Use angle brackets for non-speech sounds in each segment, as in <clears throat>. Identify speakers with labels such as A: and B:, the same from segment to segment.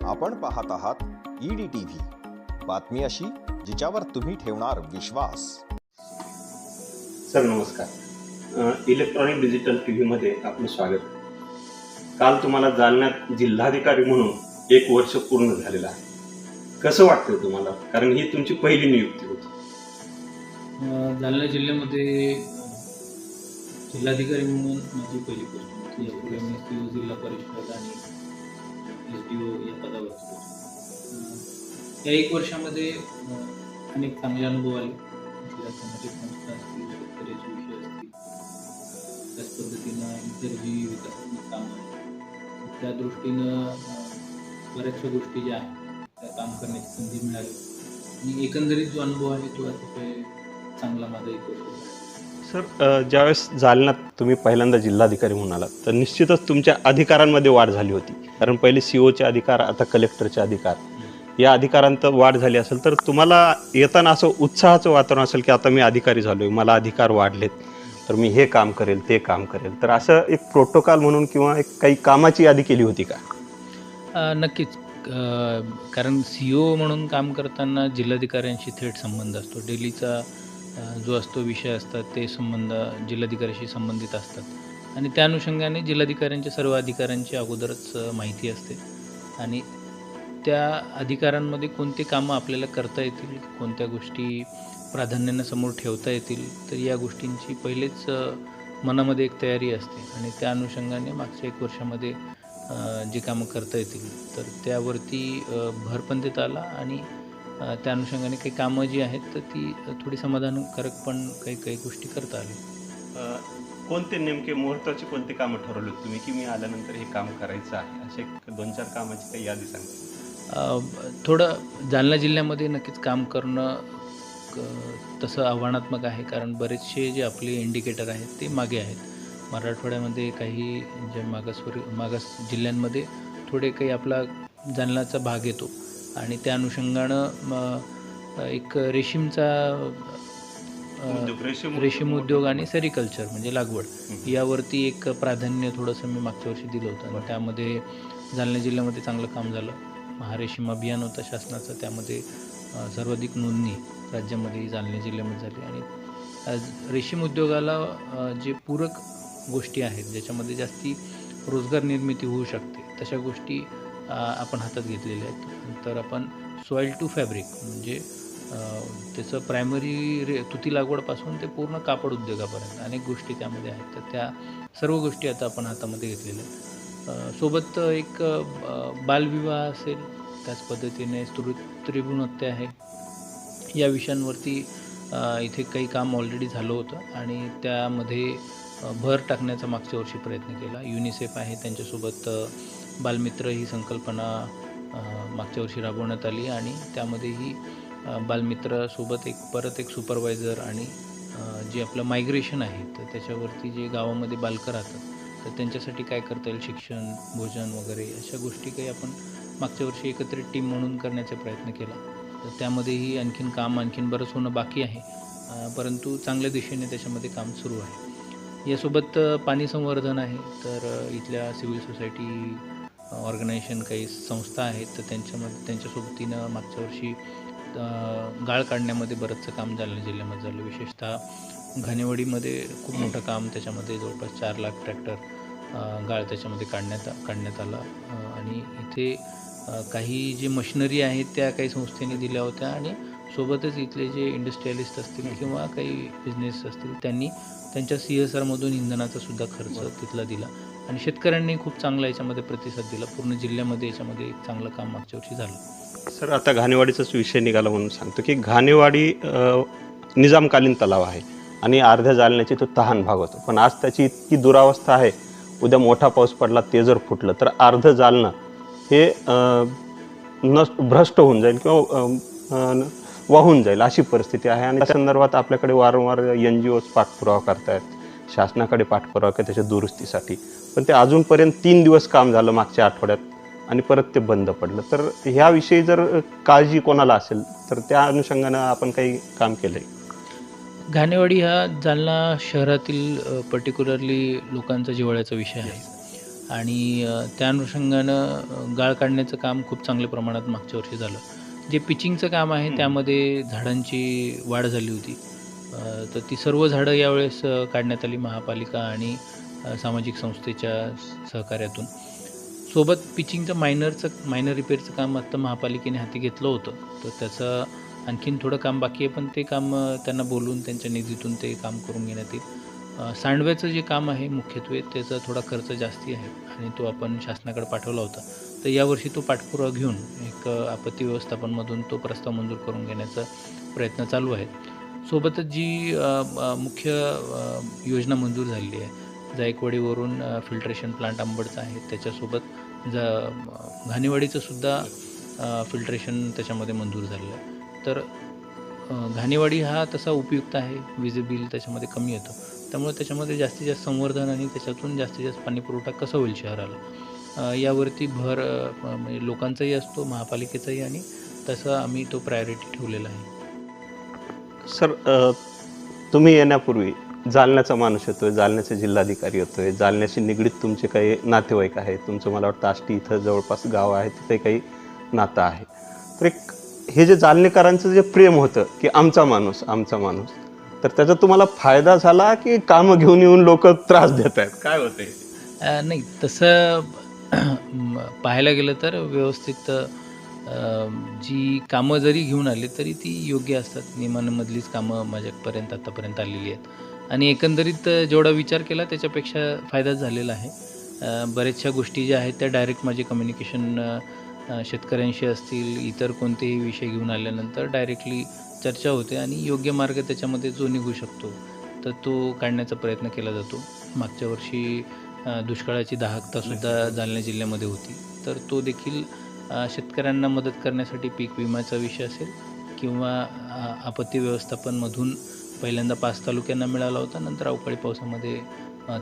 A: आपण पाहत आहात ईडी टीव्ही बातमी अशी जिच्यावर तुम्ही ठेवणार विश्वास.
B: सर नमस्कार. इलेक्ट्रॉनिक डिजिटल टी व्हीमध्ये आपलं स्वागत. काल तुम्हाला जालन्यात जिल्हाधिकारी म्हणून एक वर्ष पूर्ण झालेलं आहे. कसं वाटतंय तुम्हाला? कारण ही तुमची पहिली नियुक्ती होती.
C: जालना जिल्ह्यामध्ये जिल्हाधिकारी म्हणून माझी पहिली पोस्ट जिल्हा परिषद आणि एस डी ओ या पदावर. या एक वर्षामध्ये अनेक चांगले अनुभव आले. तिथल्या सामाजिक संस्था असतील शेतकऱ्याचे विषय असतील त्याच पद्धतीनं इतर जी विकासात्मक कामं आहेत त्या दृष्टीनं बऱ्याचशा गोष्टी ज्या आहेत त्या काम करण्याची संधी मिळाली. आणि एकंदरीत जो अनुभव आहे तो अतिशय चांगला माझा एक वर्ष
B: सर ज्यावेळेस जालन्यात तुम्ही पहिल्यांदा जिल्हाधिकारी म्हणून आलात तर निश्चितच तुमच्या अधिकारांमध्ये वाढ झाली होती. कारण पहिले सी ओचे अधिकार आता कलेक्टरचे अधिकार. या अधिकारांत वाढ झाली असेल तर तुम्हाला येताना असं उत्साहाचं वातावरण असेल की आता मी अधिकारी झालो आहे मला अधिकार वाढलेत तर मी हे काम करेल ते काम करेल. तर असं एक प्रोटोकॉल म्हणून किंवा एक काही कामाची यादी केली होती का?
C: नक्कीच. कारण सी ओ म्हणून काम करताना जिल्हाधिकाऱ्यांशी थेट संबंध असतो. डेलीचा जो असतो विषय असतात ते संबंध जिल्हाधिकाऱ्याशी संबंधित असतात. आणि त्या अनुषंगाने जिल्हाधिकाऱ्यांच्या सर्व अधिकाऱ्यांची अगोदरच माहिती असते. आणि त्या अधिकारांमध्ये कोणती कामं आपल्याला करता येतील कोणत्या गोष्टी प्राधान्यानं समोर ठेवता येतील तर या गोष्टींची पहिलेच मनामध्ये एक तयारी असते. आणि त्या अनुषंगाने मागच्या एक वर्षामध्ये जे जी कामं करता येतील तर त्यावरती भर पण देत आला आणि त्या अनुषंगाने काही कामं जी आहेत तर ती थोडी समाधानकारक पण काही काही गोष्टी करता आली.
B: कोणते नेमके मुहूर्ताची कोणती कामं ठरवली तुम्ही की मी आल्यानंतर हे काम करायचं आहे? असे दोन चार कामाची काही यादी सांगते
C: अ, थोडं जालना जिल्ह्यामध्ये नक्कीच काम करणं तसं आव्हानात्मक आहे कारण बरेचसे जे आपले इंडिकेटर आहेत ते मागे आहेत. मराठवाड्यामध्ये काही जे मागासवर मागास जिल्ह्यांमध्ये थोडे काही आपला जालनाचा भाग येतो. आणि त्या अनुषंगानं एक रेशीमचा
B: रेशीम
C: उद्योग. आणि सेरिकल्चर म्हणजे लागवड. यावरती एक प्राधान्य थोडंसं मी मागच्या वर्षी दिलं होतं आणि त्यामध्ये जालना जिल्ह्यामध्ये चांगलं काम झालं. महारेशीम अभियान होतं शासनाचं त्यामध्ये सर्वाधिक नोंदणी राज्यामध्ये जालना जिल्ह्यामध्ये झाली. आणि रेशीम उद्योगाला जे पूरक गोष्टी आहेत ज्याच्यामध्ये जास्ती रोजगार निर्मिती होऊ शकते तशा गोष्टी आपण हातात घेतलेले आहेत. तर आपण सॉईल टू फॅब्रिक म्हणजे त्याचं प्रायमरी रे तुती लागवडपासून ते पूर्ण कापड उद्योगापर्यंत अनेक गोष्टी त्यामध्ये आहेत. तर त्या सर्व गोष्टी आता आपण हातामध्ये घेतलेल्या आहेत. सोबत एक बालविवाह असेल त्याच पद्धतीने स्त्री त्रिगुणहत्या आहे. या विषयांवरती इथे काही काम ऑलरेडी झालं होतं आणि त्यामध्ये भर टाकण्याचा मागच्या वर्षी प्रयत्न केला. युनिसेफ आहे त्यांच्यासोबत बालमित्र ही संकल्पना मागच्या वर्षी राबवण्यात आली आणि त्यामध्येही बालमित्रासोबत एक परत एक सुपरवायझर आणि जे आपलं मायग्रेशन आहे तर त्याच्यावरती जे गावामध्ये बालकं राहतात तर त्यांच्यासाठी काय करता येईल? शिक्षण भोजन वगैरे अशा गोष्टी काही आपण मागच्या वर्षी एकत्रित टीम म्हणून करण्याचा प्रयत्न केला. तर त्यामध्येही आणखीन काम आणखीन बरंच होणं बाकी आहे. परंतु चांगल्या दिशेने त्याच्यामध्ये काम सुरू आहे. यासोबत पाणी संवर्धन आहे तर इथल्या सिव्हिल सोसायटी ऑर्गनायझेशन काही संस्था आहेत तर त्यांच्यामध्ये त्यांच्या सोबतीनं मागच्या वर्षी गाळ काढण्यामध्ये बरंचसं काम जालना जिल्ह्यामध्ये झालं. विशेषतः घाणेवाडीमध्ये खूप मोठं काम त्याच्यामध्ये जवळपास चार लाख ट्रॅक्टर गाळ त्याच्यामध्ये काढण्यात काढण्यात आला. आणि इथे काही जे मशिनरी आहेत त्या काही संस्थेने दिल्या होत्या आणि सोबतच इथले जे इंडस्ट्रियलिस्ट असतील किंवा काही बिझनेस असतील त्यांनी त्यांच्या सी एस आरमधून इंधनाचा सुद्धा खर्च तिथला दिला. आणि शेतकऱ्यांनी खूप चांगला याच्यामध्ये प्रतिसाद दिला. पूर्ण जिल्ह्यामध्ये याच्यामध्ये एक चांगलं काम मागच्या वर्षी झालं.
B: सर आता घाणेवाडीचाच विषय निघाला म्हणून सांगतो की घाणेवाडी निजामकालीन तलाव आहे आणि अर्ध्या जालन्याची तो तहान भाग होतो. पण आज त्याची इतकी दुरावस्था आहे उद्या मोठा पाऊस पडला ते जर फुटलं तर अर्ध जालनं हे नष्ट न भ्रष्ट होऊन जाईल किंवा वाहून जाईल अशी परिस्थिती आहे. आणि त्या संदर्भात आपल्याकडे वारंवार एन जी ओज पाठपुरावा करतायत शासनाकडे पाठपुरावा करतात त्याच्या दुरुस्तीसाठी. पण ते अजूनपर्यंत तीन दिवस काम झालं मागच्या आठवड्यात आणि परत ते बंद पडलं. तर ह्याविषयी जर काळजी कोणाला असेल तर त्या अनुषंगानं आपण काही काम केलं आहे
C: घाणेवाडी हा जालना शहरातील पर्टिक्युलरली लोकांचा जिव्हाळ्याचा विषय आहे. आणि त्या अनुषंगानं गाळ काढण्याचं काम खूप चांगल्या प्रमाणात मागच्या वर्षी झालं. जे पिचिंगचं काम आहे. त्यामध्ये झाडांची वाढ झाली होती. तर ती सर्व झाडं यावेळेस काढण्यात आली महापालिका आणि सामाजिक संस्थेच्या सहकार्यातून. सोबत पिचिंगचं मायनरचं मायनर रिपेअरचं काम आत्ता महापालिकेने हाती घेतलं होतं. तर त्याचं आणखीन थोडं काम बाकी आहे पण ते काम त्यांना बोलून त्यांच्या निधीतून ते काम करून घेण्यात येईल. सांडव्याचं जे काम आहे मुख्यत्वे त्याचा थोडा खर्च जास्ती आहे आणि तो आपण शासनाकडे पाठवला होता. तर यावर्षी तो पाठपुरावा घेऊन एक आपत्ती व्यवस्थापनमधून तो प्रस्ताव मंजूर करून घेण्याचा प्रयत्न चालू आहे. सोबतच जी मुख्य योजना मंजूर झालेली आहे जायकवाडीवरून फिल्ट्रेशन प्लांट आंबडचा आहे. त्याच्यासोबत जा अ, घाणेवाडीचं सुद्धा फिल्ट्रेशन त्याच्यामध्ये मंजूर झालेलं आहे. तर घाणेवाडी हा तसा उपयुक्त आहे. वीज बिल त्याच्यामध्ये कमी येतं. त्यामुळे त्याच्यामध्ये जास्तीत जास्त संवर्धन आणि त्याच्यातून जास्तीत जास्त पाणीपुरवठा कसा होईल शहराला? यावरती भर म्हणजे लोकांचाही असतो महापालिकेचाही आणि तसा आम्ही तो प्रायोरिटी ठेवलेला आहे.
B: सर तुम्ही येण्यापूर्वी जालन्याचा माणूस येतोय जालन्याचे जिल्हाधिकारी येतोय जालन्याशी निगडीत तुमचे काही नातेवाईक आहे तुमचं मला वाटतं आष्टी इथं जवळपास गाव आहे तिथे काही नातं आहे. तर एक हे जे जालनेकरांचं जे प्रेम होतं की आमचा माणूस आमचा माणूस तर त्याचा तुम्हाला फायदा झाला की कामं घेऊन येऊन लोक त्रास देत आहेत? काय
C: होते नाही तसं <clears throat> पाहायला गेलं तर व्यवस्थित जी कामं जरी घेऊन आली तरी ती योग्य असतात. नियमांमधलीच कामं माझ्यापर्यंत आत्तापर्यंत आलेली आहेत. आणि एकंदरीत जेवढा विचार केला त्याच्यापेक्षा फायदाच झालेला आहे. बऱ्याचशा गोष्टी ज्या आहेत त्या डायरेक्ट माझे कम्युनिकेशन शेतकऱ्यांशी असतील इतर कोणतेही विषय घेऊन आल्यानंतर डायरेक्टली चर्चा होते आणि योग्य मार्ग त्याच्यामध्ये जो निघू शकतो तर तो काढण्याचा प्रयत्न केला जातो. मागच्या वर्षी दुष्काळाची दाहकतासुद्धा जालना जिल्ह्यामध्ये होती. तर तो देखील शेतकऱ्यांना मदत करण्यासाठी पीक विम्याचा विषय असेल किंवा आपत्ती व्यवस्थापनमधून पहिल्यांदा पाच तालुक्यांना मिळाला होता नंतर अवकाळी पावसामध्ये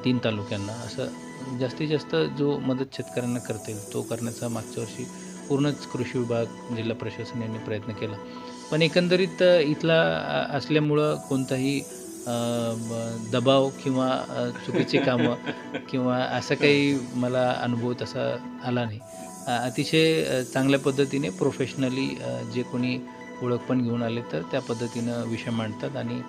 C: तीन तालुक्यांना. असं जास्तीत जास्त जो मदत शेतकऱ्यांना करता येईल तो करण्याचा मागच्या वर्षी पूर्णच कृषी विभाग जिल्हा प्रशासन यांनी प्रयत्न केला. पण एकंदरीत इथला असल्यामुळं कोणताही दबाव किंवा चुकीची कामं <laughs> किंवा असं काही मला अनुभव तसा आला नाही. अतिशय चांगल्या पद्धतीने प्रोफेशनली जे कोणी ओळख पण घेऊन आले तर त्या पद्धतीनं विषय मांडतात आणि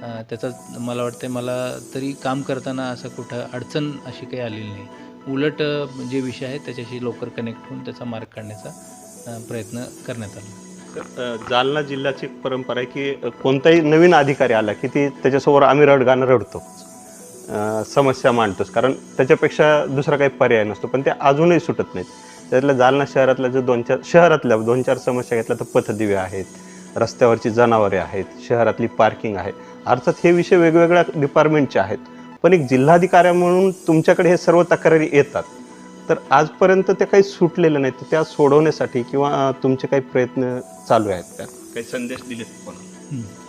C: त्याचा मला वाटतं मला तरी काम करताना असं कुठं अडचण अशी काही आलेली नाही. उलट जे विषय आहेत त्याच्याशी लवकर कनेक्ट होऊन त्याचा मार्ग काढण्याचा प्रयत्न करण्यात आला.
B: जालना जिल्ह्याची परंपरा आहे की कोणताही नवीन अधिकारी आला की ती त्याच्यासमोर आम्ही रडगाणं रडतो. समस्या मांडतोच. कारण त्याच्यापेक्षा दुसरा काही पर्याय नसतो. पण ते अजूनही सुटत नाहीत. त्यातल्या जालना शहरातल्या जर दोन चार शहरातल्या दोन चार समस्या घेतल्या तर पथदिवे आहेत. रस्त्यावरची जनावरे आहेत शहरातली पार्किंग आहे. अर्थात हे विषय वेगवेगळ्या डिपार्टमेंटचे आहेत. पण एक जिल्हाधिकारी म्हणून तुमच्याकडे हे सर्व तक्रारी येतात. तर आजपर्यंत ते काही सुटलेलं नाही. तर त्या सोडवण्यासाठी किंवा तुमचे काही प्रयत्न चालू आहेत का? काही संदेश दिलेत कोणाला?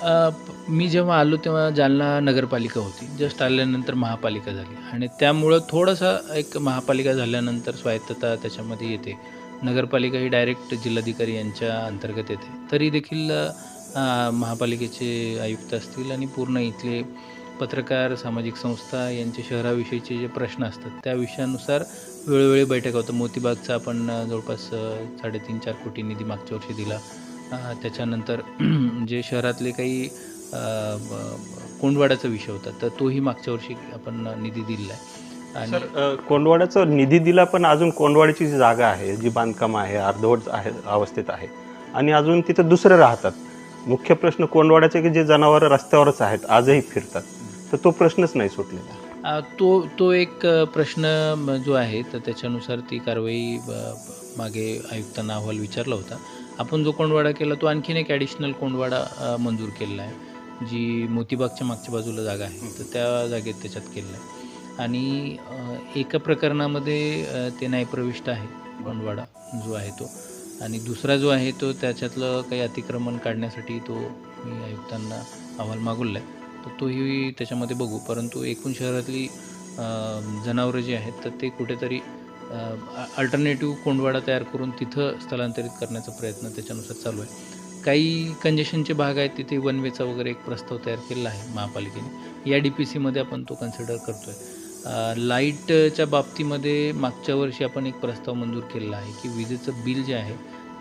C: अ, प- मी जेव्हा आलो तेव्हा जालना नगरपालिका होती. जस्ट आल्यानंतर महापालिका झाली. आणि त्यामुळं थोडंसं एक महापालिका झाल्यानंतर स्वायत्तता त्याच्यामध्ये येते. नगरपालिका ही डायरेक्ट जिल्हाधिकारी यांच्या अंतर्गत येते. तरी देखील महापालिकेचे आयुक्त असतील आणि पूर्ण इथले पत्रकार सामाजिक संस्था यांचे शहराविषयीचे जे प्रश्न असतात त्या विषयानुसार वेळोवेळी बैठका होतं. मोतीबागचा आपण जवळपास साडेतीन चार कोटी निधी मागच्या वर्षी दिला. त्याच्यानंतर <clears throat> जे शहरातले काही कोंडवाड्याचा विषय होता तर तोही मागच्या वर्षी आपण निधी दिलेला आहे. आणि
B: अ, कोंडवाड्याचा निधी दिला पण अजून कोंडवाड्याची जी जागा आहे जी बांधकाम आहे अर्धवट आहे अवस्थेत आहे. आणि अजून तिथं दुसरे राहतात. मुख्य प्रश्न कोंडवाड्याचे की जे जनावरं रस्त्यावरच आहेत आजही फिरतात. तर तो प्रश्नच नाही सुटलेला.
C: तो तो एक प्रश्न जो आहे तर त्याच्यानुसार ती कारवाई मागे आयुक्तांना अहवाल विचारला होता. आपण जो कोंडवाडा केला तो आणखीन एक ॲडिशनल कोंडवाडा मंजूर केलेला आहे. जी मोतीबागच्या मागच्या बाजूला जागा आहे तर त्या जागेत त्याच्यात केलेलं आहे. आणि एका प्रकरणामध्ये ते नाही प्रविष्ट आहे बंडवाडा जो आहे तो. आणि दुसरा जो आहे तो त्याच्यातलं काही अतिक्रमण काढण्यासाठी तो मी आयुक्तांना अहवाल मागवला आहे. तर तोही त्याच्यामध्ये बघू. परंतु एकूण शहरातली जनावरं जी आहेत तर ते कुठेतरी अल्टरनेटिव्ह कोंडवाडा तयार करून तिथं स्थलांतरित करण्याचा प्रयत्न त्याच्यानुसार चालू आहे. काही कंजेशनचे भाग आहेत तिथे वन वेचा वगैरे एक प्रस्ताव तयार केलेला आहे महापालिकेने. या डी पी सीमध्ये आपण तो कन्सिडर करतो आहे लाईटच्या बाबतीमध्ये मागच्या वर्षी आपण एक प्रस्ताव मंजूर केलेला आहे की विजेचं बिल जे आहे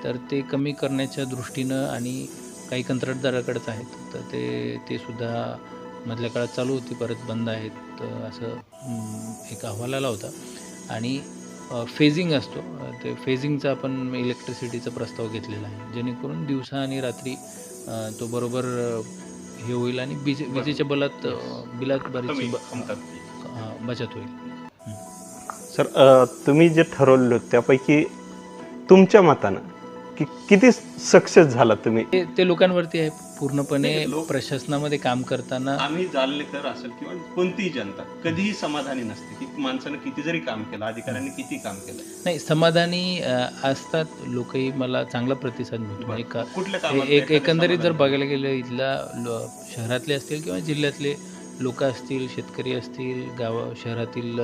C: तर ते कमी करण्याच्या दृष्टीनं आणि काही कंत्राटदाराकडेच आहेत तर ते ते सुद्धा मधल्या काळात चालू होती परत बंद आहेत असं एक अहवाल आला होता. आणि फेजिंग असतो. ते फेजिंगचा आपण इलेक्ट्रिसिटीचा प्रस्ताव घेतलेला आहे. जेणेकरून दिवसा आणि रात्री तो बरोबर हे होईल आणि विजे विजेच्या बलात बिलात बरीचशी
B: कमी
C: ब-
B: कमतात.
C: अ, बचत होईल.
B: सर अ, तुम्ही जे ठरवलं होतं त्यापैकी तुमच्या मतानं की किती सक्सेस झाला तुम्ही?
C: ते ते लोकांवरती आहे पूर्णपणे
B: नाही, लोक-
C: प्रशासनामध्ये काम करताना
B: आम्ही जालनेकर असेल किंवा कोणतीही जनता कधीही समाधानी नसते की माणसानं किती जरी काम केलं अधिकाऱ्यांनी किती काम केलं.
C: नाही समाधानी अ, असतात लोकही. मला चांगला प्रतिसाद मिळतो.
B: कुठल्या कामात
C: एक
B: एखादं
C: एकंदरीत जर
B: समाधान?
C: बघायला गेलं इथला लो- शहरातले असतील किंवा जिल्ह्यातले लोक असतील शेतकरी असतील गाव शहरातील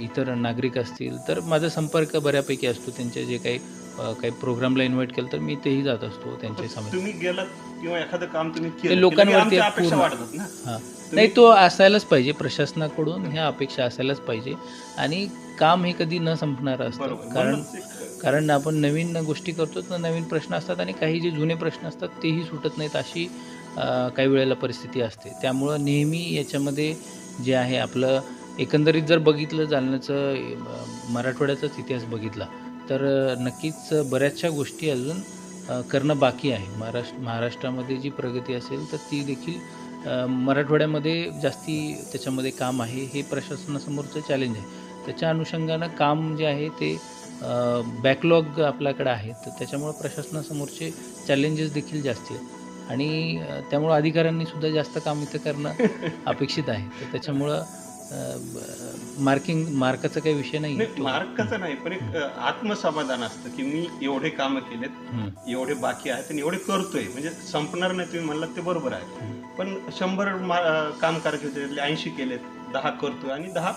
C: इतर नागरिक असतील तर माझा संपर्क बऱ्यापैकी असतो. त्यांचे जे काही काही प्रोग्रामला इन्व्हाइट केलं तर मी तेही जात असतो त्यांच्यासमोर.
B: तुम्ही गेलात किंवा एखादं काम तुम्ही
C: लोकांवरती
B: ना?
C: हां. नाही तो असायलाच पाहिजे प्रशासनाकडून ह्या अपेक्षा असायलाच पाहिजे. आणि काम हे कधी न संपणार असतं. कारण कारण आपण नवीन गोष्टी करतो तर नवीन प्रश्न असतात आणि काही जे जुने प्रश्न असतात तेही सुटत नाहीत अशी काही वेळेला परिस्थिती असते. त्यामुळं नेहमी याच्यामध्ये जे आहे आपलं एकंदरीत जर बघितलं जालन्याचं मराठवाड्याचाच इतिहास बघितला तर नक्कीच बऱ्याचशा गोष्टी अजून करणं बाकी आहे. महाराष्ट्र महाराष्ट्रामध्ये जी प्रगती असेल तर ती देखील मराठवाड्यामध्ये जास्ती त्याच्यामध्ये काम आहे हे प्रशासनासमोरचं चॅलेंज आहे. त्याच्या अनुषंगानं काम जे आहे ते बॅकलॉग आपल्याकडं आहे तर त्याच्यामुळं प्रशासनासमोरचे चॅलेंजेस देखील जास्ती आहेत. आणि त्यामुळं अधिकाऱ्यांनी सुद्धा जास्त काम इथं करणं <laughs> अपेक्षित आहे. तर त्याच्यामुळं मार्किंग मार्काचा काही विषय नाही.
B: मार्काचं नाही पण एक आत्मसमाधान असतं की मी एवढे कामं केलेत एवढे बाकी आहेत आणि एवढे करतोय. म्हणजे संपणार नाही तुम्ही म्हणलात ते बरोबर आहे. पण शंभर काम करायचे होते ऐंशी केलेत दहा करतोय आणि दहा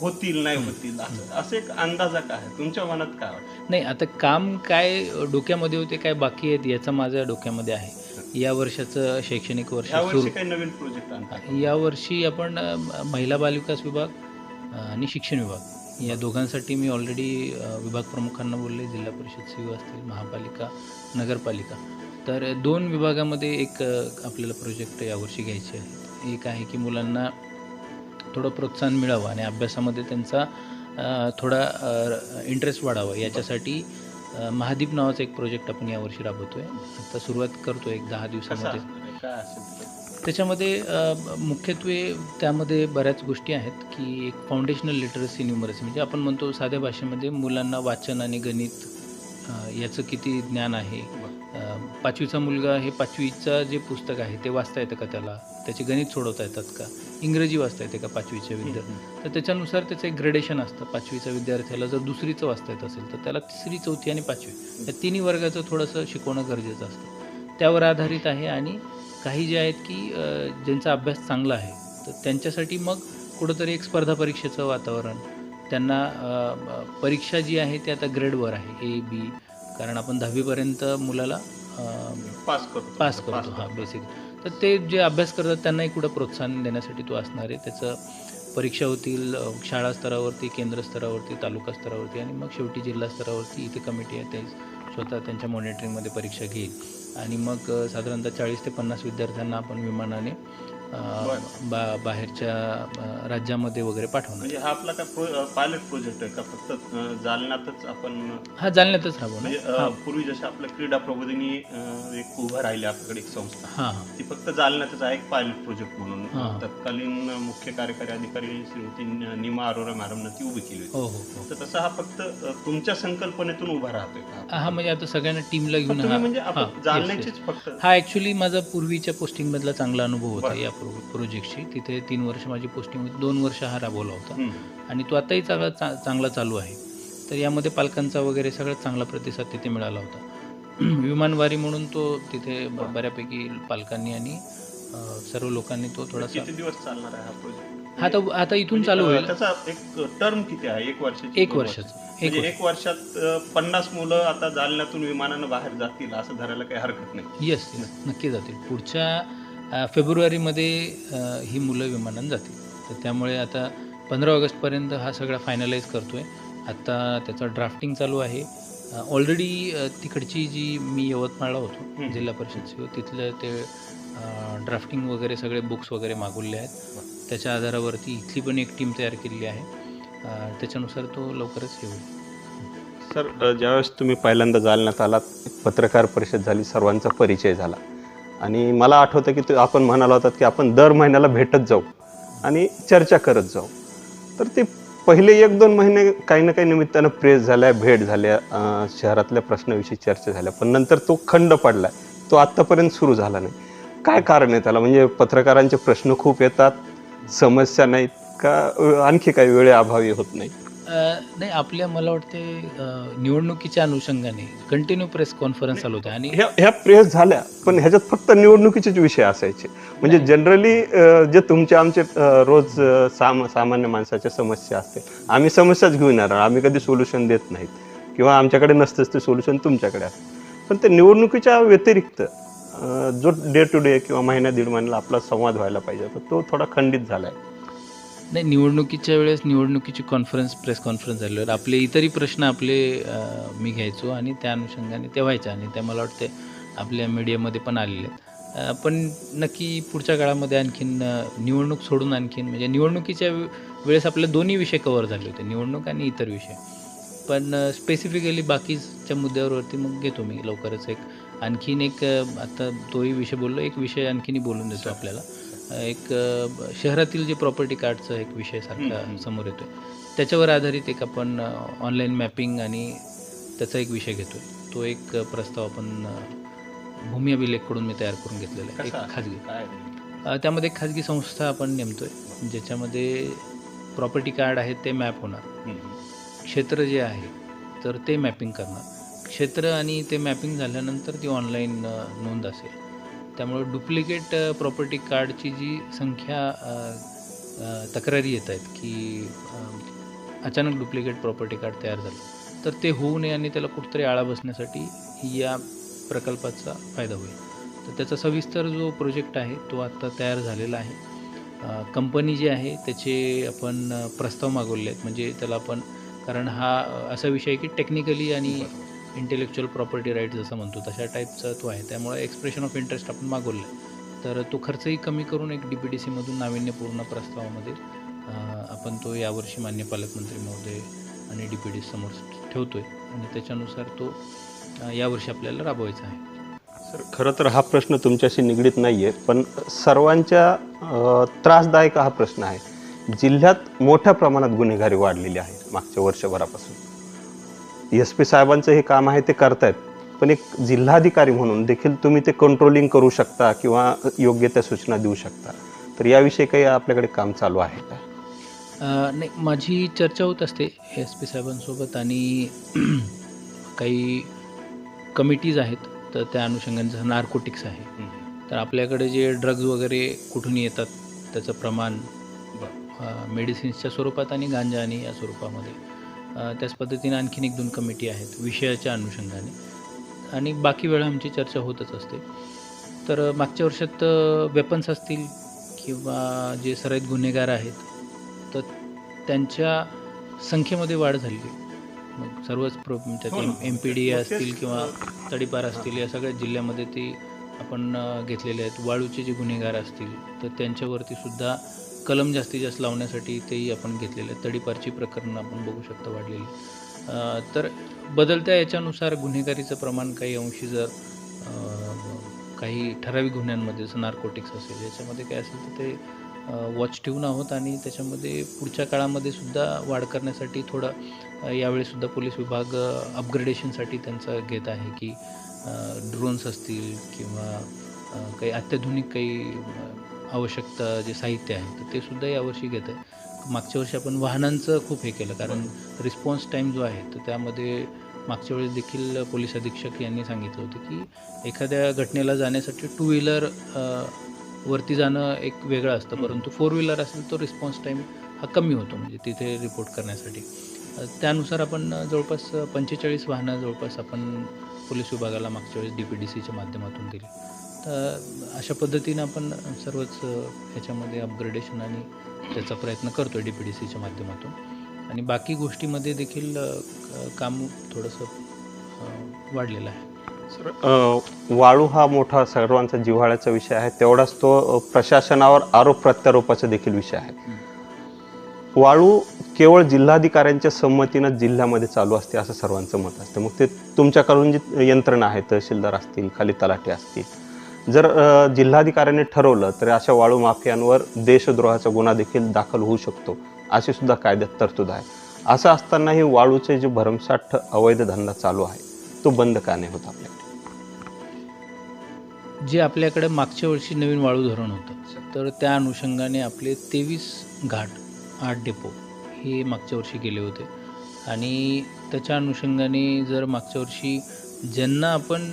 B: होतील नाही होतील असं असं एक अंदाजा काय आहे? तुमच्या मनात काय
C: नाही आता काम काय डोक्यामध्ये होते काय बाकी आहेत याचा माझ्या डोक्यामध्ये आहे. या वर्षाचं शैक्षणिक वर्ष
B: या
C: सुरू.
B: वर्षी काही नवीन प्रोजेक्ट आणतात
C: यावर्षी आपण अ, महिला बालविकास विभाग अ, आणि शिक्षण विभाग या दोघांसाठी मी ऑलरेडी विभाग प्रमुखांना बोलले जिल्हा परिषद सीओ असतील महापालिका नगरपालिका. तर दोन विभागामध्ये एक अ, आपल्याला प्रोजेक्ट यावर्षी घ्यायचे आहेत. एक आहे की मुलांना थोडं प्रोत्साहन मिळावं आणि अभ्यासामध्ये त्यांचा अ, थोडा इंटरेस्ट वाढावा याच्यासाठी महादीप नावाचा एक प्रोजेक्ट आपण यावर्षी राबवतोय. आता सुरुवात करतोय एक दहा दिवसामध्ये.
B: आहे? ते?
C: त्याच्यामध्ये मुख्यत्वे त्यामध्ये बऱ्याच गोष्टी आहेत की एक फाउंडेशनल लिटरसी न्यूमरसी म्हणजे आपण म्हणतो साध्या भाषेमध्ये मुलांना वाचन आणि गणित याचं किती ज्ञान आहे. पाचवीचा मुलगा हे पाचवीचं जे पुस्तक आहे ते वाचता येतं का त्याला? त्याचे गणित सोडवता येतात का? इंग्रजी वाचता येते का पाचवीच्या विद्यार्थी तर त्याच्यानुसार त्याचं एक ग्रेडेशन असतं पाचवीच्या विद्यार्थ्याला. जर दुसरीचं वाचता येत असेल तर त्याला तिसरी चौथी आणि पाचवी या तिन्ही वर्गाचं थोडंसं शिकवणं गरजेचं असतं. त्यावर आधारित आहे आणि काही जे आहेत की ज्यांचा अभ्यास चांगला आहे तर त्यांच्यासाठी मग कुठंतरी एक स्पर्धा परीक्षेचं वातावरण त्यांना परीक्षा जी आहे ती आता ग्रेडवर आहे ए बी कारण आपण दहावीपर्यंत मुलाला
B: पास करतो.
C: पास करतो. हां बेसिक तर ते जे अभ्यास करतात त्यांनाही कुठं प्रोत्साहन देण्यासाठी तो असणार आहे. त्याचं परीक्षा होतील शाळा स्तरावरती केंद्र स्तरावरती तालुका स्तरावरती आणि मग शेवटी जिल्हा स्तरावरती इथे कमिटी आहे ते स्वतः त्यांच्या मॉनिटरिंगमध्ये परीक्षा घेईल. आणि मग साधारणतः चाळीस ते पन्नास विद्यार्थ्यांना आपण विमानाने बा बाहेरच्या राज्यामध्ये वगैरे पाठवणार.
B: म्हणजे हा आपला काय पायलट प्रोजेक्ट आहे का? फक्त जालन्यातच आपण
C: हा जालन्यातच
B: म्हणजे
C: राबवणार
B: अं, पूर्वी जसं आपलं क्रीडा प्रबोधिनी एक उभं राहिली आपल्याकडे एक संस्था.
C: हां हां.
B: ती फक्त जालन्यातच आहे एक पायलट प्रोजेक्ट म्हणून. तत्कालीन मुख्य कार्यकारी अधिकारी श्रीमती निमा अरोरा मॅडमनं ती उभी केली होती.
C: हो हो हो.
B: तर तसं हा फक्त तुमच्या संकल्पनेतून उभा राहतोय का?
C: हा म्हणजे आता सगळ्यांना टीमला घेऊन
B: म्हणजे. जालन्याचीच फक्त
C: हा ॲक्च्युली माझा पूर्वीच्या पोस्टिंगमधला चांगला अनुभव होता. या प्रो प्रोजेक्टशी तिथे तीन वर्ष माझी पोस्टिंग होती. दोन वर्ष हा राबवला होता. आणि तो आताही चांगला चा चांगला चालू आहे. तर यामध्ये पालकांचा वगैरे सगळ्यात चांगला प्रतिसाद तिथे मिळाला होता. <clears throat> विमानवारी म्हणून तो तिथे बऱ्यापैकी पालकांनी आणि सर्व लोकांनी तो थोडासा
B: किती दिवस चालणार आहे हा प्रोजेक्ट
C: हा तर आता इथून
B: म्हणजे,
C: चालू होईल.
B: त्याचा एक टर्म किती आहे? एक वर्षाची
C: एक वर्षाचं? एक
B: म्हणजे एक वर्षात पन्नास मुलं आता जालन्यातून विमानानं बाहेर जातील असं धरायला काही हरकत नाही.
C: येस नक्की जातील. पुढच्या फेब्रुवारीमध्ये ही मुलं विमानानं जातील. तर त्यामुळे आता पंधरा ऑगस्टपर्यंत हा सगळा फायनलाइज करतो आहे आत्ता त्याचं ड्राफ्टिंग चालू आहे. ऑलरेडी तिकडची जी मी यवतमाळला होतो. जिल्हा परिषद तिथलं ते ड्राफ्टिंग वगैरे सगळे बुक्स वगैरे मागवले आहेत. त्याच्या आधारावरती इथली पण एक टीम तयार केलेली आहे. त्याच्यानुसार तो लवकरच हे होईल.
B: सर ज्यावेळेस तुम्ही पहिल्यांदा जालन्यात आलात पत्रकार परिषद झाली सर्वांचा परिचय झाला. आणि मला आठवतं की आपण म्हणाला होतात की आपण दर महिन्याला भेटत जाऊ आणि चर्चा करत जाऊ. तर ते पहिले एक दोन महिने काही ना काही निमित्तानं प्रेस झाल्या भेट झाल्या शहरातल्या प्रश्नाविषयी चर्चा झाल्या पण नंतर तो खंड पडला तो आत्तापर्यंत सुरू झाला नाही. काय कारण आहे त्याला? म्हणजे पत्रकारांचे प्रश्न खूप येतात समस्या नाहीत का? आणखी काही वेळे अभावी होत नाही
C: नाही आपल्या मला वाटते निवडणुकीच्या अनुषंगाने कंटिन्यू प्रेस कॉन्फरन्स चालू होत्या आणि
B: ह्या ह्या प्रेस झाल्या पण ह्याच्यात फक्त निवडणुकीचेच विषय असायचे. म्हणजे जनरली जे तुमचे आमचे रोज साम सामान्य माणसाच्या समस्या असतील आम्ही समस्याच घेऊन येणार आम्ही कधी सोल्युशन देत नाहीत. किंवा आमच्याकडे नसतंच ते सोल्युशन तुमच्याकडे असतं. पण ते निवडणुकीच्या व्यतिरिक्त जो डे टू डे किंवा महिन्या दीड महिन्याला आपला संवाद व्हायला पाहिजे तो थोडा खंडित झाला आहे
C: नाही निवडणुकीच्या वेळेस निवडणुकीची कॉन्फरन्स प्रेस कॉन्फरन्स झाल्यावर आपले इतरही प्रश्न आपले मी घ्यायचो आणि त्या अनुषंगाने ते व्हायच्या आणि त्या मला वाटते आपल्या मीडियामध्ये पण आलेले आहेत. पण नक्की पुढच्या काळामध्ये आणखीन निवडणूक सोडून आणखीन म्हणजे निवडणुकीच्या वेळेस आपले दोन्ही विषय कवर झाले होते निवडणूक आणि इतर विषय. पण स्पेसिफिकली बाकीच्या मुद्द्यावरती मग घेतो मी लवकरच एक. आणखीन एक आता तोही विषय बोललो एक विषय आणखीनही बोलून देतो आपल्याला. एक शहरातील जे प्रॉपर्टी कार्डचा एक विषय सारखा. समोर येतोय. त्याच्यावर आधारित एक आपण ऑनलाईन मॅपिंग आणि त्याचा एक विषय घेतोय. तो एक प्रस्ताव आपण भूमी अभिलेखकडून मी तयार करून घेतलेला आहे. एक खाजगी. त्यामध्ये एक खाजगी संस्था आपण नेमतोय ज्याच्यामध्ये प्रॉपर्टी कार्ड आहेत ते मॅप होणार. क्षेत्र जे आहे तर ते मॅपिंग करणार. क्षेत्र आणि ते मॅपिंग झाल्यानंतर ती ऑनलाईन नोंद असेल. त्यामुळे डुप्लिकेट प्रॉपर्टी कार्डची जी संख्या तक्रारी येत आहेत की अचानक डुप्लिकेट प्रॉपर्टी कार्ड तयार झालं तर ते होऊ नये आणि त्याला कुठेतरी आळा बसण्यासाठी या प्रकल्पाचा फायदा होईल. तर त्याचा सविस्तर जो प्रोजेक्ट आहे तो आत्ता तयार झालेला आहे. कंपनी जी आहे त्याचे आपण प्रस्ताव मागवले आहेत. म्हणजे त्याला आपण कारण हा असा विषय आहे की टेक्निकली आणि इंटेलेक्च्युअल प्रॉपर्टी राईट जसं म्हणतो तशा टाईपचा तो आहे. त्यामुळे एक्सप्रेशन ऑफ इंटरेस्ट आपण मागवलं. तर तो खर्चही कमी करून एक डी पी डी सीमधून नाविन्यपूर्ण प्रस्तावामध्ये आपण तो यावर्षी मान्य पालकमंत्री महोदय आणि डी पी डी समोर ठेवतो आहे आणि त्याच्यानुसार तो यावर्षी आपल्याला राबवायचा आहे.
B: सर खरं तर हा प्रश्न तुमच्याशी निगडीत नाही आहे पण सर्वांच्या त्रासदायक हा प्रश्न आहे. जिल्ह्यात मोठ्या प्रमाणात गुन्हेगारी वाढलेली आहे मागच्या वर्षभरापासून. एस पी साहेबांचं हे काम आहे ते करतायत. पण एक जिल्हाधिकारी म्हणून देखील तुम्ही ते कंट्रोलिंग करू शकता किंवा योग्य त्या सूचना देऊ शकता. तर याविषयी काही आपल्याकडे काम चालू आहे का?
C: नाही माझी चर्चा होत असते एस पी साहेबांसोबत आणि <clears throat> काही कमिटीज आहेत तर त्या अनुषंगाने जसं नार्कोटिक्स आहे तर आपल्याकडे जे ड्रग्ज वगैरे कुठून येतात त्याचं प्रमाण मेडिसिन्सच्या स्वरूपात आणि गांजा आणि या स्वरूपामध्ये. त्याच पद्धतीने आणखीन एक दोन कमिटी आहेत विषयाच्या अनुषंगाने. आणि बाकी वेळा आमची चर्चा होतच असते. तर मागच्या वर्षात वेपन्स असतील किंवा जे सराईत गुन्हेगार आहेत तर त्यांच्या संख्येमध्ये वाढ झाली. मग सर्वच प्रो त्यात. एम पी डी असतील किंवा तडीपार असतील या सगळ्या जिल्ह्यामध्ये ते आपण घेतलेले आहेत. वाळूचे जे गुन्हेगार असतील तर त्यांच्यावरती सुद्धा कलम जास्तीत जास्त लावण्यासाठी तेही आपण घेतलेले तडीपारची प्रकरणं आपण बघू शकता वाढलेली. तर बदलत्या याच्यानुसार गुन्हेगारीचं प्रमाण काही अंशी जर काही ठराविक गुन्ह्यांमध्ये जसं नार्कोटिक्स असेल याच्यामध्ये काय असेल तर ते वॉच ठेवून आहोत आणि त्याच्यामध्ये पुढच्या काळामध्ये सुद्धा वाढ करण्यासाठी थोडं यावेळीसुद्धा पोलीस विभाग अपग्रेडेशनसाठी त्यांचा घेत आहे की ड्रोन्स असतील किंवा काही अत्याधुनिक काही आवश्यकता जे साहित्य आहे तर ते सुद्धा यावर्षी घेत आहे मागच्या वर्षी आपण वाहनांचं खूप हे केलं कारण रिस्पॉन्स टाईम जो आहे तर त्यामध्ये मागच्या वेळेस देखील पोलीस अधीक्षक यांनी सांगितलं होतं की एखाद्या घटनेला जाण्यासाठी टू व्हीलर वरती जाणं एक वेगळं असतं परंतु फोर व्हीलर असेल तो रिस्पॉन्स टाईम हा कमी होतो म्हणजे तिथे रिपोर्ट करण्यासाठी. त्यानुसार आपण जवळपास पंचेचाळीस वाहनं जवळपास आपण पोलीस विभागाला मागच्या वेळेस डी पी डी सीच्या माध्यमातून दिली. तर अशा पद्धतीनं आपण सर्वच ह्याच्यामध्ये अपग्रेडेशन आणि त्याचा प्रयत्न करतो आहे डी पी डी सीच्या माध्यमातून. आणि बाकी गोष्टीमध्ये देखील काम थोडंसं वाढलेलं आहे.
B: सर वाळू हा मोठा सर्वांचा जिव्हाळ्याचा विषय आहे. तेवढाच तो प्रशासनावर आरोप प्रत्यारोपाचा देखील विषय आहे. वाळू केवळ जिल्हाधिकाऱ्यांच्या संमतीनं जिल्ह्यामध्ये चालू असते असं सर्वांचं मत असतं. मग ते तुमच्याकडून जी यंत्रणा आहे तहसीलदार असतील खाली तलाठी असतील जर जिल्हाधिकाऱ्याने जिल्हाधिकाऱ्यांनी ठरवलं तर अशा वाळू माफियांवर देशद्रोहाचा गुन्हा देखील दाखल होऊ शकतो अशी सुद्धा कायद्यात तरतूद आहे. असं असतानाही वाळूचे जे भरमसाठ अवैध धंदा चालू आहे तो बंद का नाही होत आपल्याकडे?
C: जे आपल्याकडे मागच्या वर्षी नवीन वाळू धरण होतं तर त्या अनुषंगाने आपले तेवीस घाट आठ डेपो हे मागच्या वर्षी गेले होते. आणि त्याच्या अनुषंगाने जर मागच्या वर्षी ज्यांना आपण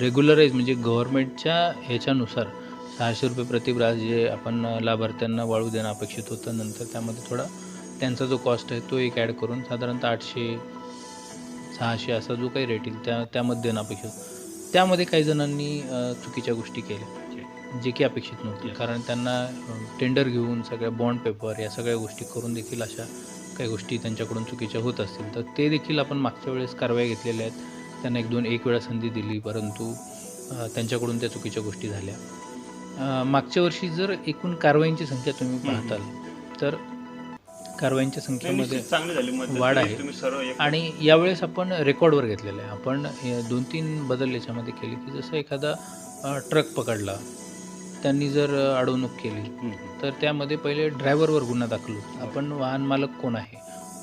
C: रेग्युलराईज म्हणजे गव्हर्नमेंटच्या ह्याच्यानुसार सहाशे रुपये प्रतिब्रास जे आपण लाभार्थ्यांना वाळू देणं अपेक्षित होतं नंतर त्यामध्ये थोडा त्यांचा जो कॉस्ट आहे तो एक ॲड करून साधारणतः आठशे सहाशे असा जो काही रेट येईल त्या त्यामध्ये देणं अपेक्षित होतं. त्यामध्ये काही जणांनी चुकीच्या गोष्टी केल्या जे की अपेक्षित नव्हते. कारण त्यांना टेंडर घेऊन सगळ्या बॉन्ड पेपर या सगळ्या गोष्टी करून देखील अशा काही गोष्टी त्यांच्याकडून चुकीच्या होत असतील. तर ते देखील आपण मागच्या वेळेस कारवाई घेतलेल्या आहेत. त्यांना एक दोन एक वेळा संधी दिली परंतु त्यांच्याकडून त्या चुकीच्या गोष्टी झाल्या. मागच्या वर्षी जर एकूण कारवाईंची संख्या तुम्ही पाहताल तर कारवाईंच्या संख्येमध्ये वाढ आहे. आणि यावेळेस आपण रेकॉर्डवर घेतलेलं आहे. आपण दोन तीन बदल याच्यामध्ये केले की जसं एखादा ट्रक पकडला त्यांनी जर अडवणूक केली तर त्यामध्ये पहिले ड्रायव्हरवर गुन्हा दाखल आपण वाहन मालक कोण आहे?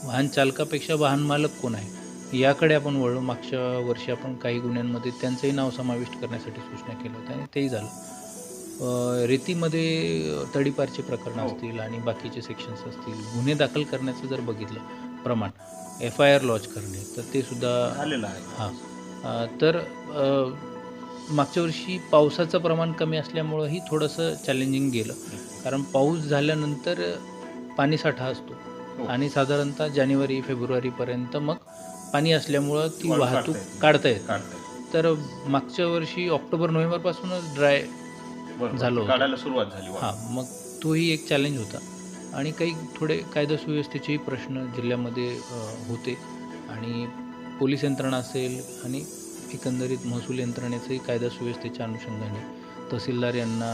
C: वाहन चालकापेक्षा वाहन मालक कोण आहे? याकडे आपण वळलो. मागच्या वर्षी आपण काही गुन्ह्यांमध्ये त्यांचंही नाव समाविष्ट करण्यासाठी सूचना केल्या होत्या आणि तेही झालं. रेतीमध्ये तडीपारचे प्रकरण
B: हो.
C: असतील आणि बाकीचे सेक्शन्स असतील गुन्हे दाखल करण्याचं जर बघितलं प्रमाण एफ आय आर लॉन्च करणे तर ते सुद्धा
B: झालेलं आहे.
C: हां. तर मागच्या वर्षी पावसाचं प्रमाण कमी असल्यामुळंही थोडंसं चॅलेंजिंग गेलं. कारण पाऊस झाल्यानंतर पाणीसाठा असतो.
B: हो.
C: आणि साधारणतः जानेवारी फेब्रुवारीपर्यंत मग पाणी असल्यामुळं ती
B: वाळू
C: वाहतूक
B: काढता येते.
C: काढता येते
B: काढतंय.
C: तर मागच्या वर्षी ऑक्टोबर नोव्हेंबरपासूनच ड्राय
B: बरोबर.
C: झालं होतं.
B: काढायला सुरुवात झाली
C: हां मग तोही एक चॅलेंज होता आणि काही थोडे कायदा सुव्यवस्थेचेही प्रश्न जिल्ह्यामध्ये अ, होते आणि पोलीस यंत्रणा असेल आणि एकंदरीत महसूल यंत्रणेचंही कायदा सुव्यवस्थेच्या अनुषंगाने तहसीलदार यांना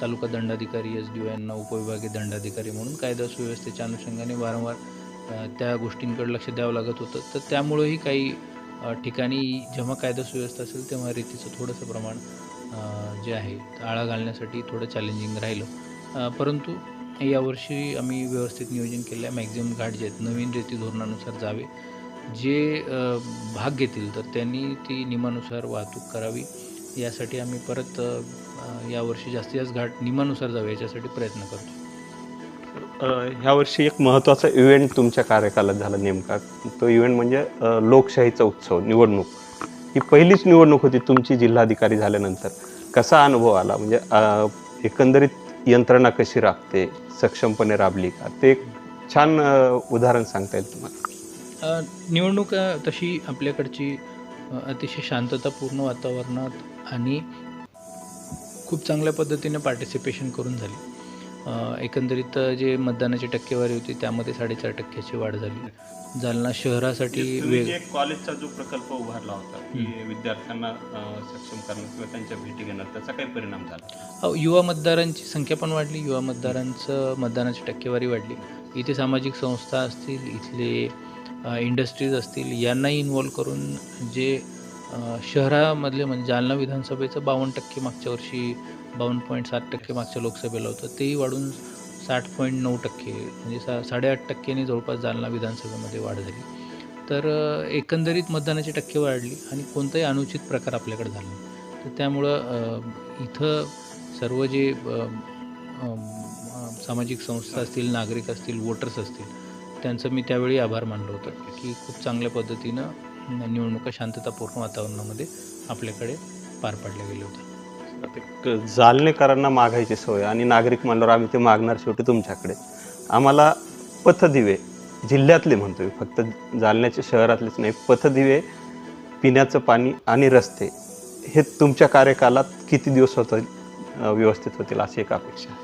C: तालुका दंडाधिकारी एस डी ओ यांना उपविभागीय दंडाधिकारी म्हणून कायदा सुव्यवस्थेच्या अनुषंगाने वारंवार त्या गोष्टींकडे लक्ष द्यावं लागत होतं. तर त्यामुळंही काही ठिकाणी जेव्हा कायदा सुव्यवस्था असेल तेव्हा रेतीचं थोडंसं प्रमाण जे आहे आळा घालण्यासाठी थोडं चॅलेंजिंग राहिलं. परंतु यावर्षी आम्ही व्यवस्थित नियोजन केलं आहे मॅक्झिमम घाट जे आहेत नवीन रेती धोरणानुसार जावे. जे भाग घेतील तर त्यांनी ती नियमानुसार वाहतूक करावी. यासाठी आम्ही परत यावर्षी जास्तीत जास्त घाट नियमानुसार जावे याच्यासाठी प्रयत्न करतो
B: ह्या वर्षी एक महत्त्वाचा इव्हेंट तुमच्या कार्यकालात झाला नेमका. तो इव्हेंट म्हणजे लोकशाहीचा उत्सव निवडणूक. ही पहिलीच निवडणूक होती तुमची जिल्हाधिकारी झाल्यानंतर. कसा अनुभव आला? म्हणजे एकंदरीत यंत्रणा कशी राबते? सक्षमपणे राबली का? ते एक छान उदाहरण सांगता येईल तुम्हाला.
C: निवडणूक तशी आपल्याकडची अतिशय शांततापूर्ण वातावरणात आणि खूप चांगल्या पद्धतीने पार्टिसिपेशन करून झाली. एकंदरीत जे मतदानाची टक्केवारी होती त्यामध्ये साडेचार टक्क्याची वाढ झाली. जालना शहरासाठी वेग
B: कॉलेजचा जो प्रकल्प उभारला होता की विद्यार्थ्यांना सक्षम करणं किंवा त्यांच्या भेटी घेणं त्याचा काही परिणाम झाला?
C: युवा मतदारांची संख्या पण वाढली युवा मतदारांचं मतदानाची टक्केवारी वाढली. इथे सामाजिक संस्था असतील इथले इंडस्ट्रीज असतील यांनाही इन्वॉल्व करून जे शहरामधले म्हणजे जालना विधानसभेचं बावन्न टक्के मागच्या वर्षी बावन्न पॉईंट सात टक्के मागच्या लोकसभेला होतं. तेही वाढून साठ पॉईंट नऊ टक्के म्हणजे सा साडेआठ टक्क्यांनी जवळपास जालना विधानसभेमध्ये वाढ झाली. तर एकंदरीत मतदानाची टक्के वाढली आणि कोणताही अनुचित प्रकार आपल्याकडे झाला तर त्यामुळं इथं सर्व जे सामाजिक संस्था असतील नागरिक असतील वोटर्स असतील त्यांचं मी त्यावेळी आभार मानलं होतं की खूप चांगल्या पद्धतीनं निवडणुका शांततापूर्ण वातावरणामध्ये आपल्याकडे पार पाडल्या गेल्या होत्या.
B: आता जालनेकरांना मागायची सवय आणि नागरिक म्हणल्यावर आम्ही ते मागणार शेवटी तुमच्याकडे. आम्हाला पथदिवे जिल्ह्यातले म्हणतो फक्त जालन्याच्या शहरातलेच नाही पथदिवे पिण्याचं पाणी आणि रस्ते हे तुमच्या कार्यकालात किती दिवस होतील व्यवस्थित होतील अशी एक अपेक्षा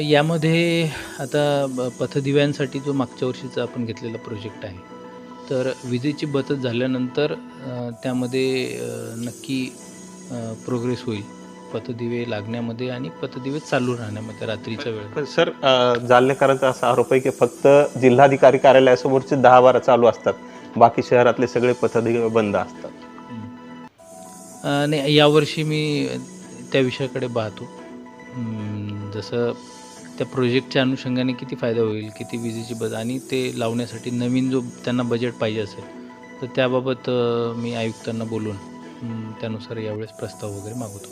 C: यामध्ये आता ब- पथदिव्यांसाठी जो मागच्या वर्षीचा आपण घेतलेला प्रोजेक्ट आहे तर विजेची बचत झाल्यानंतर त्यामध्ये नक्की प्रोग्रेस होईल. पथदिवे लागण्यामध्ये आणि पथदिवे चालू राहण्यामध्ये रात्रीच्या वेळेत.
B: पण सर जालनेकरांचा असा आरोप आहे की फक्त जिल्हाधिकारी कार्यालयासमोरचे दहा बारा चालू असतात. बाकी शहरातले सगळे पथदिवे बंद असतात.
C: नाही यावर्षी मी त्या विषयाकडे पाहतो. जसं त्या प्रोजेक्टच्या अनुषंगाने किती फायदा होईल किती विजेची बचत आणि ते लावण्यासाठी नवीन जो त्यांना बजेट पाहिजे असेल तर त्याबाबत मी आयुक्तांना बोलून त्यानुसार यावेळेस प्रस्ताव वगैरे मागवतो.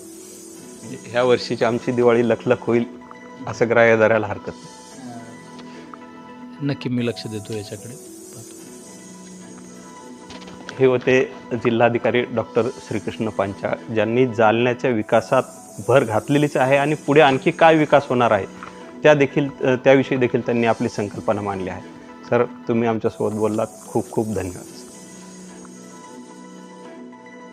B: म्हणजे ह्या वर्षीची आमची दिवाळी लखलख होईल असं ग्राह्य धरायला हरकत नाही.
C: नक्की मी लक्ष देतो याच्याकडे.
B: हे होते जिल्हाधिकारी डॉक्टर श्रीकृष्ण पांचाळ ज्यांनी जालन्याच्या विकासात भर घातलेलीच आहे आणि पुढे आणखी काय विकास होणार आहे त्या देखील त्याविषयी देखील त्यांनी आपली संकल्पना मांडली आहे. सर तुम्ही आमच्यासोबत बोललात. खूप खूप धन्यवाद.